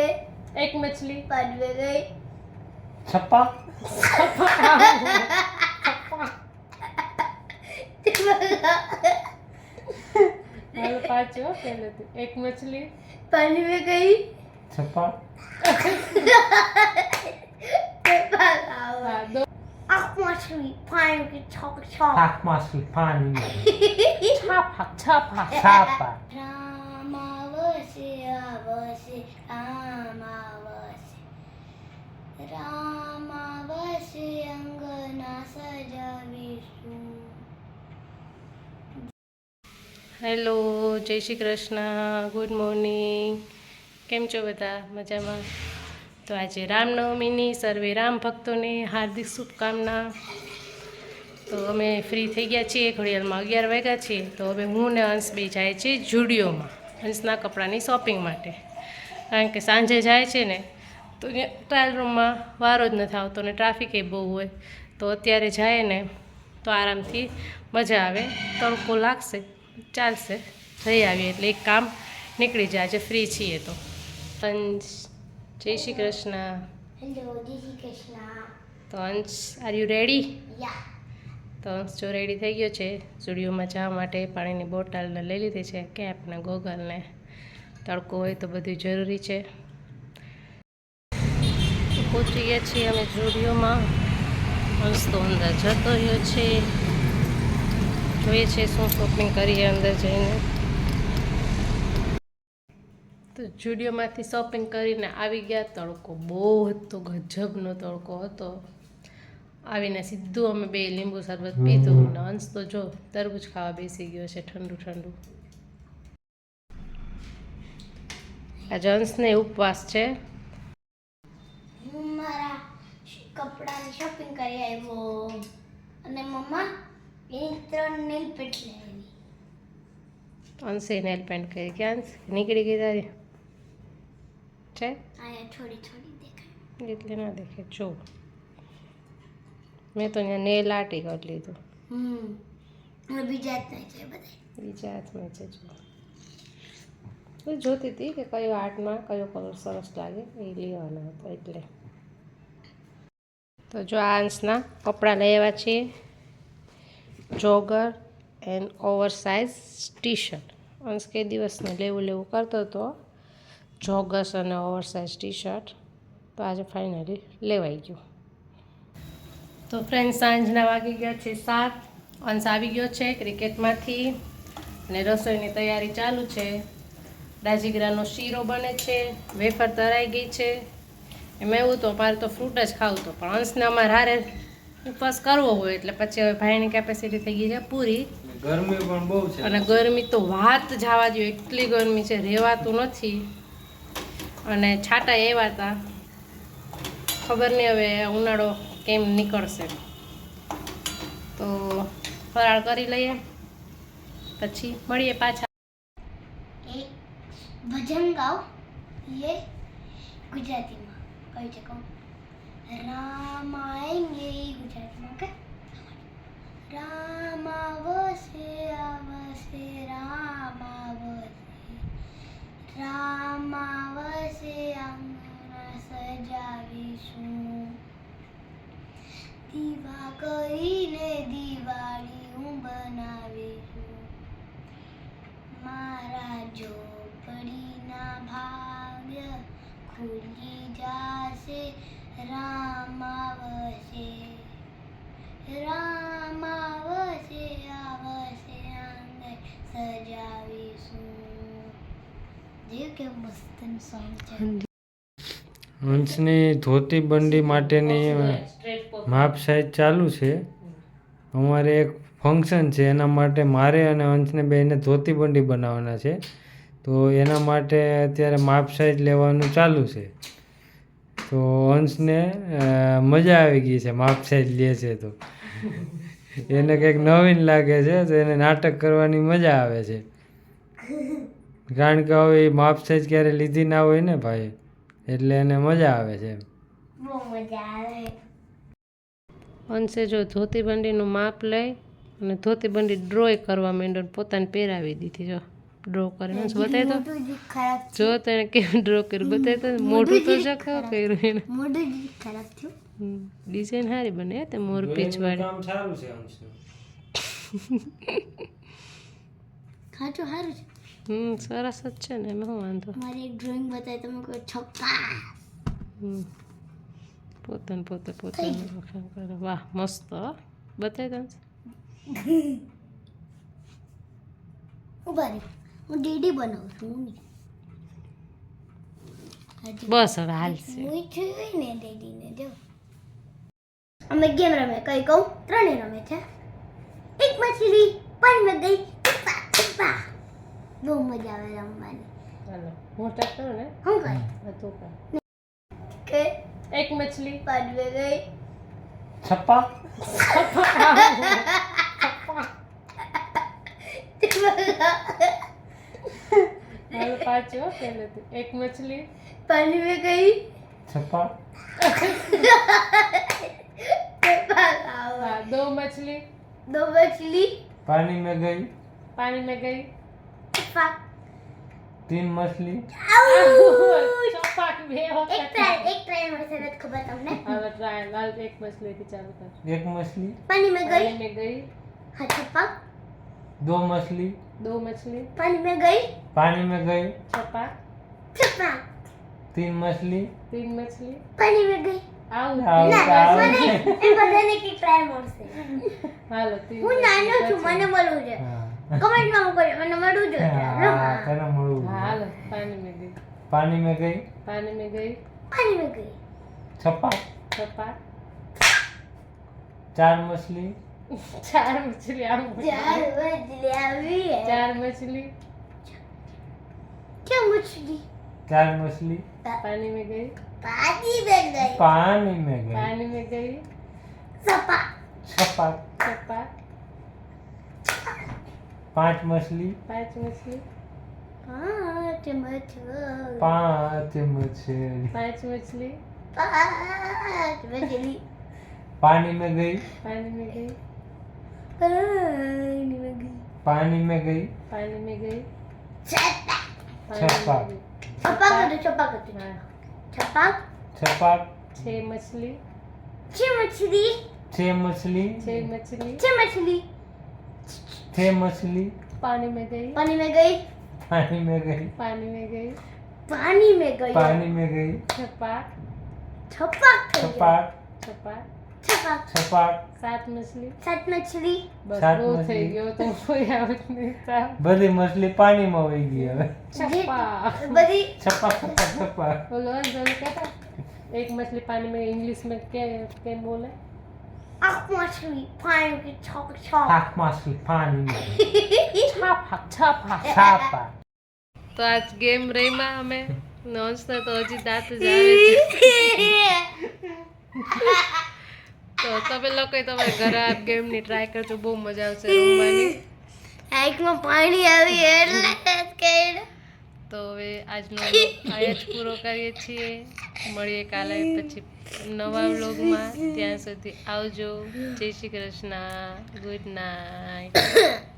पे एक मछली पनवे गई छप्पा पांचवा पहले थे एक मछली पानी में गई छप्पा दो Ach, Masli, Pine, chop, chop. Ach, Masli, Pine. Chapa. આવશે રામાવશે રામાવશે અંગના સજાવીશું હેલો જય શ્રી કૃષ્ણ ગુડ મોર્નિંગ કેમ છો બધા? મજામાં? તો આજે રામનવમીની સર્વે રામ ભક્તોને હાર્દિક શુભકામના. તો અમે ફ્રી થઈ ગયા છીએ, ઘડિયાળમાં અગિયાર વાગ્યા છીએ તો હવે હું ને અંશ બે જાય છે જુડિયોમાં, અંશના કપડાની શોપિંગ માટે. કારણ કે સાંજે જાય છે ને તો ટ્રાયલ રૂમમાં વારો જ નથી આવતો ને ટ્રાફિક એ બહુ હોય. તો અત્યારે જાય ને તો આરામથી મજા આવે. તડકો લાગશે ચાલશે જઈ આવીએ. એટલે એક કામ નીકળી જાય આજે ફ્રી છીએ તો. અંશ જય શ્રી કૃષ્ણ. હેલો જય શ્રી કૃષ્ણ. તો અંશ આર યુ રેડી યા તો અંશ જો રેડી થઈ ગયો છે સ્ટુડિયોમાં જવા માટે પાણીની બોટલને લઈ લીધી છે કેપને ગોગલને તડકો હોય તો બધું જરૂરી છે. તો પહોંચી ગયા છીએ અમે જોડીઓમાં. અંશ તો અંદર જતો રહ્યો છે. જોઈએ છે શું શોપિંગ કરીએ અંદર જઈને. તો જુડિયોમાંથી શોપિંગ કરીને આવી ગયા. તડકો બહુ હતો, ગજબનો તડકો હતો. આવીને સીધું અમે બે લીંબુ શરબત પીધું. અને અંશ તો જો, તરબૂચ ખાવા બેસી ગયો છે ઠંડુ ઠંડુ. આજે જન્સને ઉપવાસ છે. હું મારા કપડાની શોપિંગ કરી આવ્યો અને મમ્મા એની ત્રણ નેલ પેન્ટ લઈ આવી. અંશે નેલ પેન્ટ કરી. ક્યાં? નીકળી ગઈ તારી? છે? થોડી થોડી દેખાય. એટલે ના દેખે જો. મેં તો અહીંયા નેલ આર્ટી કરી લીધું. હમ. બીજા હાથમાં છે બધા બીજા હાથમાં છે જો. જોતી હતી કે કયો આર્ટમાં કયો કલર સરસ લાગે? એ લેવાનો હતો એટલે. તો જો આ અંશના કપડાં લઈ આવ્યા છીએ. Jogger and oversize T shirt અંશ કે દિવસને લેવું લેવું કરતો હતો? જોગર્સ અને ઓવર સાઇઝ ટી શર્ટ તો આજે ફાઇનલી લેવાઈ ગયું. તો ફ્રેન્ડ સાંજના વાગી ગયા છે સાત. અંશ આવી ગયો છે ક્રિકેટમાંથી અને રસોઈની તૈયારી ચાલુ છે. રાજીગરાનો શીરો બને છે વેફર તરાઈ ગઈ છે. એમાં એવું તો મારે તો ફ્રૂટ જ ખાવું તો પણ અંશને અમારે હારે ઉપવાસ કરવો હોય એટલે પછી હવે ભાઈની કેપેસિટી થઈ ગઈ છે પૂરી. ગરમી પણ બહુ છે. અને ગરમી તો વાત જવા જોઈએ એટલી ગરમી છે રહેવાતું નથી. અને છાટા એવા હતા. ખબર નહીં હવે ઉનાળો કેમ નીકળશે. તો ફરાળ કરી લઈએ. પછી મળીએ પાછા. ગાઉં એ ગુજરાતીમાં કઈ છે કહું રામ આવેંગે એ ગુજરાતીમાં કે રામ આવશે આવશે રામ આવશે રામ આવશે આંગણા સજાવી ખુલી જાશે રામ આવશે રામ આવશે આવશે આંગણ સજાવીશું. જે કે મસ્ત સોંગ છે. હંસની ધોતી બંડી માટેની માપ સાઈઝ ચાલુ છે. અમારે એક ફંક્શન છે એના માટે મારે અને હંસને બેને ધોતી બંડી બનાવવાના છે. તો એના માટે અત્યારે માપ સાઈઝ લેવાનું ચાલુ છે. તો અંશને મજા આવી ગઈ છે માપ સાઈઝ લે છે તો. એને કંઈક નવીન લાગે છે તો એને નાટક કરવાની મજા આવે છે. કારણ કે હવે એ માપ સાઈઝ ક્યારે લીધી ના હોય ને ભાઈ એટલે એને મજા આવે છે અંશે જો ધોતી બંડીનું માપ લઈ અને ધોતી બંડી ડ્રોય કરવા માંડ્યો પોતાને પહેરાવી દીધી જો. ડ્રો કરે બતાવી તો? જ તને કેવું ડ્રો કર્યું? બતાવી તો? મોઢું તો જખો કર્યું એને. મોઢું ખરાબ થયું. ડિઝાઇન સારી બને તે મોર પીચ વાળી કામ સારું છે અંશનું સારું છે. હમ સરસ જ છે ને એમાં વાંધો? મારી એક ડ્રોઈંગ બતાવી તમે કહો છપ્પા હમ. પોતાને પોતે પોતાનું વખાણ કરે. વાહ મસ્ત બતાવી દઉં ઊભા રહી. હું ડીડી બનાવું છું બસ હવે હાલશે હું છું. ને ડીડીને જો. અમે ગેમ રમે કઈ કહું? ત્રણે રમે છે. એક મછલી પણ મેં ગઈ. છુપા છુપા બહુ મજા આવે રમવાની. ચાલો હું સ્ટાર્ટ કરું ને? હું કઈ હા તું કર. કે એક મછલી. પણ મેં ગઈ. છપ્પા? હાલો પાછો પહેલેથી એક મછલી પાણી में गई છપ્પા હા દો મછલી दो मछली पानी में गई પાણી में ગઈ छपाक तीन मछली ચોપાક બે एक વખત ट्रायल एक ट्रायल मेरे से નથી ખબર તમને હવે ટ્રાય લાલ એક મછલીથી ચાલુ કર एक मछली पानी में गई પાણી में ગઈ हाँ छपाक दो मछली दो मछली पानी में गई पानी में गई છપાક छपाक तीन मछली तीन मछली पानी में गई આવું આવું. ના મને એ બધાને કે ટ્રાય મળશે હાલો तीन હું નાનો છું મને મળવું છે हाँ કમેન્ટમાં મોકલજો મને મળવું જોઈએ हाँ, तेरा मुड़ू। હા, હાલો પાણી में ગઈ पानी में गई પાણી में ગઈ પાણી में गई छप्पा છપાક चार मछली ચાર મછલી चार मछली आम चार मछलियाँ भी है। चार मछली। क्या मछली? चार मछली। पानी में गई। पानी में गई। पानी में गई। पानी में गई। सपा। सपा। सपा। पाँच मछली। पाँच मछली। पाँच मछली। पाँच मछली। पाँच मछली। पाँच मछली। पानी में गई। पानी में गई। पानी में गई पानी में गई पानी में गई छपा छपा छपा कर छपा कर छपा छपा छह मछली छह मछली छह मछली छह मछली छह मछली छह मछली पानी में गई पानी में गई पानी में गई पानी में गई पानी में गई पानी में गई छपा छपा छपा छपा છપાક સાત. મછલી. સાત મછલી. બસ બહુ થઈ ગયો તો કોઈ આવત બધી મછલી પાણીમાં વહી ગઈ હવે. છપ્પા. બધી છપાક છપાક છપાક બોલો જરા કહેતા? એક મછલી પાણી મેં ઇંગ્લિશમાં કે કેમ બોલે? આખ મછલી પાણી કે છોક છોક. થાક માછલી પાણીમાં છાપા છાપા છાપા. તો આજ ગેમ રહીમાં અમે. નોંચતા તો હજી દાંત જ આવે છે. તો તમે લોકો તમારા ઘરે આ ગેમની ટ્રાય કરજો બહુ મજા આવશે રમવાની. આંખમાં પાણી આવી એટલે તો હવે આજનો vlog જ પૂરો કરીએ છીએ. મળીએ કાલે પછી નવા વ્લોગમાં ત્યાં સુધી આવજો. જય શ્રી કૃષ્ણ. Good night